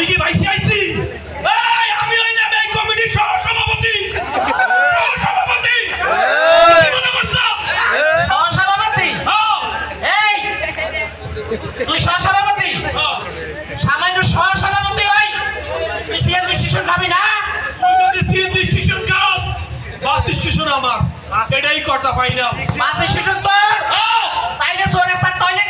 আমি কি ভাইসে আইছি? আমি হইলাম এই কমিটির হ্যাঁ, এই তুই সহসভাপতি? হ্যাঁ। সামান্য সহসভাপতি হই তুই সিএনজি শিশু খাবি না? তুই যদি সিএনজি বাস স্টেশন আমার। এটাই কথা পাইলাম বাসে শিশু তোর? হ্যাঁ, তাইলে সোরে তার টয়লেট কার টয়লেট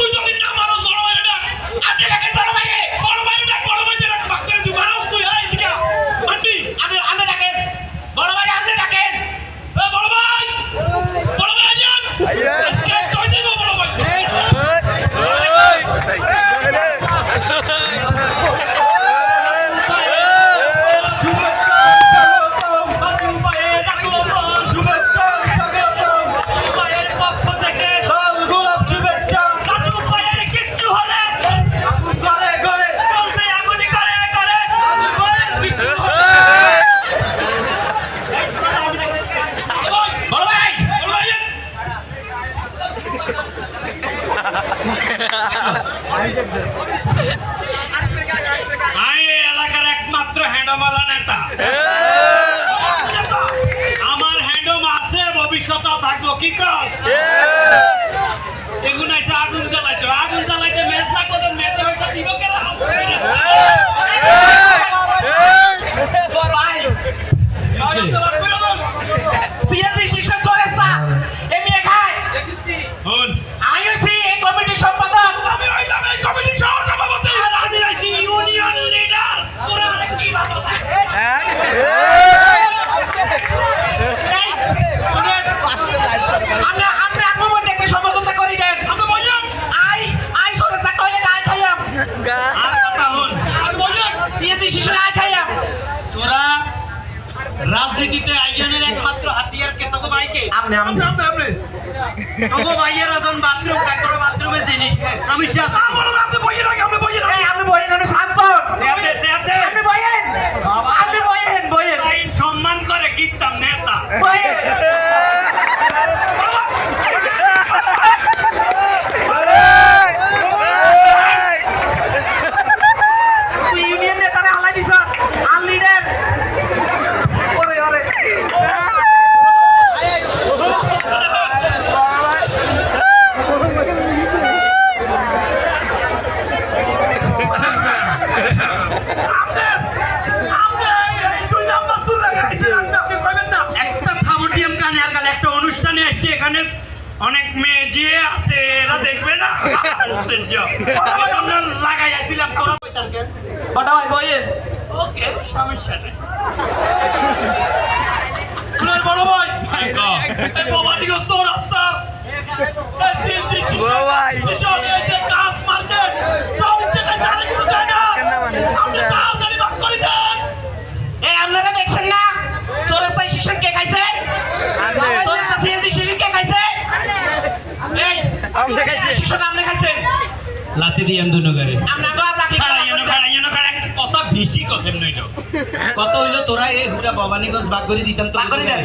কি কর এগুন আছে আগুন জ্বালাইতো। আগুন জ্বালাইতে মেজ লাগবো তো মেজের হইসা দিব কেন ভাই সিএনজি শিশু চলে আসা এমনি খায় হন আমি হইছি এই কমিটির সম্পাদক আমি হইলাম এই কমিটির সহসভাপতি আর আমি আইছি ইউনিয়ন লিডার পুরা কি বাবা এই, শুনেন, আমরা আমরা আপনার মধ্যে একটা সমঝোতা করি দেন আমি বললাম আই আই সরে স্যার টয়লেট আই খাইয়াম আর কথা হন আমি বললাম সিএনজি শিশু আই খাইয়াম তোরা রাজনীতিতে আইজনের একমাত্র হাতিয়ার কে? তোকে ভাইকে আপনি আপনি। তোকে ভাইয়ের ওজন বাথরুম কাকড় বাথরুমে জিনিস খায় সমস্যা আছে। আপনি বইয়ে আপনি আপনি শান্ত বইয়েন আপনি বইয়েন বইয়েন সম্মান করে কীর্তাম নেতা বইয়েন তুই ইউনিয়ন নেতারে হালাই দিছ আর লিডার ওরে ওরে একটা থামটিয়াম কানে আর গালে একটা অনুষ্ঠানে আসছে এখানে অনেক মেয়ে যে আছে এরা দেখবে না আশ্চর্য আমরা লাগাই আসছিলাম তোরা। বড় ভাই বইয়েন ওকে। সমস্যা নেই। বড় ভাই। এই সো রাস্তা। এই সিএনজি বড় ভাই। স্টেশন এই মার্কেট সব জায়গায় লাতি দিয়ে আমি দুনগারে কথা বেশি কথা নইল কত হইল তোরা এই হুরা ভবানীগঞ্জ ভাগ করে দিতাম তো ভাগ করে দেন।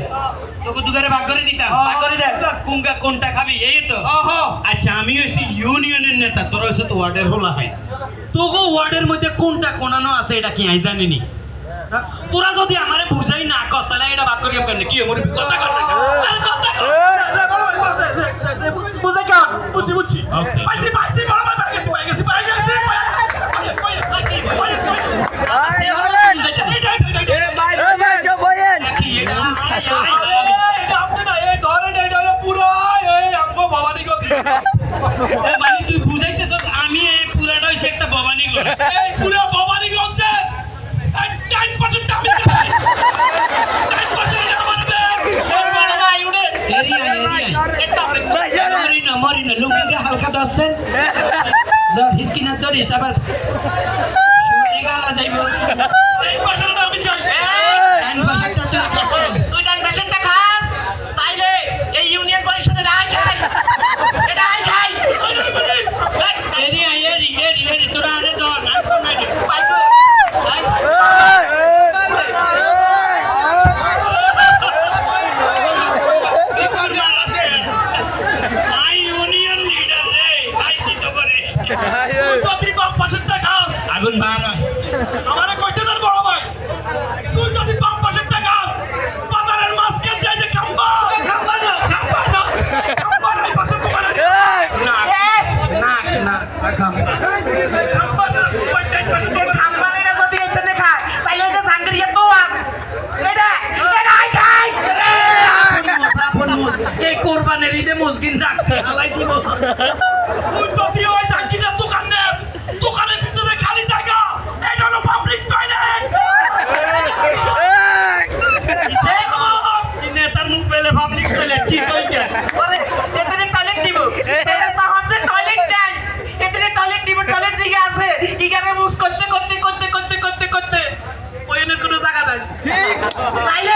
তোকে দুগারে ভাগ করে দিতাম। ভাগ করে দেন। কোনটা কোনটা খাবি? এই তো। আচ্ছা আমি হইছি ইউনিয়নের নেতা তোরা হইছে তো ওয়ার্ডের হলা হয় তোগো ওয়ার্ডের মধ্যে কোনটা কোনানো আছে এটা কি আই জানিনি তোরা যদি আমারে বুঝাই না কস তাহলে এটা ভাগ করিয়া কেন কি আমার কথা কর কথা কর। বুঝে কেন বুঝছি বুঝছি পাইছি পাইছি বড় ভাই পাই গেছি পাই গেছি পাই গেছি পাই গেছি, পাই গেছি, পাই গেছি, পাই গেছি, পাই গেছি। আয় বলেন এইটা, এইটা, এইটা, এইটা। এ ভাই ভাই সব বলেন কি এটা? এটা আপনি না, এই ধরেন, এইটা হলো পুরো, এই আমগো ভবানীগঞ্জ। এ মানে তুই বুঝাইতেছস, আমি এই পুরাটা হইছে একটা ভবানীগঞ্জ। এই পুরো ভবানীগঞ্জে এই 10% আমি খাই। 10% আমার দেন। বড় ভাই উড়ে এরিয়া, এরিয়া। মরি না, মরি না, লুঙ্গিতে হালকা ধরছেন। ধর, হিসকিনা ধরিস, আবার গালা যাইবো। 来了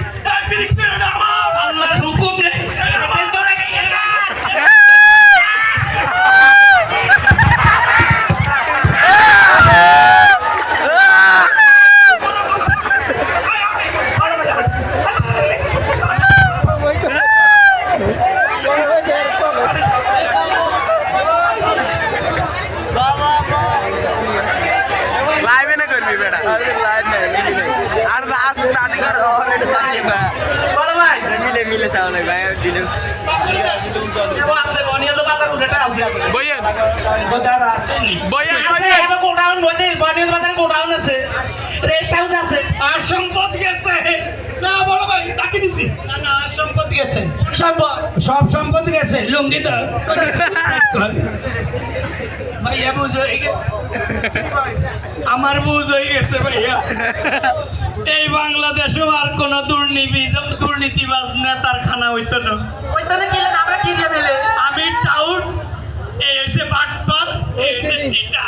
মিলে মিলে চাও নাই ভাই দিলেন বইয়েন। বইয়েন গোডাউন বসে বনিয়াল বাজার গোডাউন আছে রেস্ট হাউস আছে। আর সম্পদ গেছে। না বড় ভাই তাকে দিছি। না না আর সম্পদ গেছে। সব সব সম্পদ গেছে। লুঙ্গি দাও আমার বুঝ হয়ে গেছে ভাইয়া। এই বাংলাদেশেও আর কোন দুর্নীতি দুর্নীতিবাজ নেতার খানা হইতো না। আমরা কি আমি টাউন এই হইছে বাটপার এই হইছে সিটা।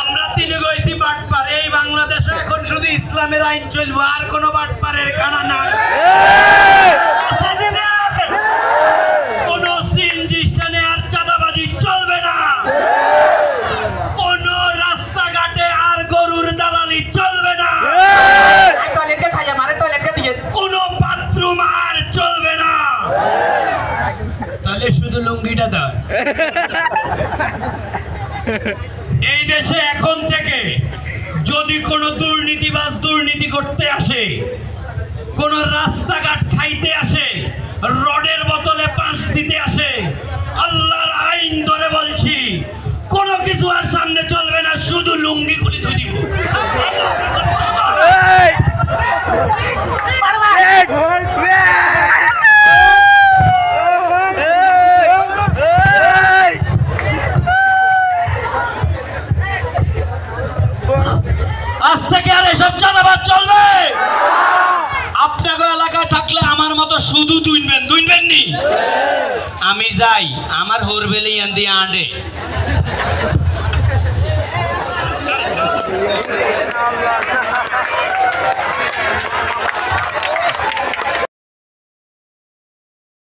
আমরা তিন হইছি বাটপার এই বাংলাদেশে এখন শুধু ইসলামের আইন চলবো আর কোনো বাটপারের খানা নাই। এই দেশে এখন থেকে যদি কোনো দুর্নীতিবাজ দুর্নীতি করতে আসে, কোন রাস্তাঘাট খাইতে আসে, রডের বোতলে পাশ দিতে আসে, আল্লাহর আইন ধরে বলছি, কোনো কিছু আর সামনে চলবে না, শুধু লুঙ্গি খুলি ধুই শুধু দুইনবেন দুইনবেন নি আমি যাই আমার হোর বেলে ইয়ান্দি আডে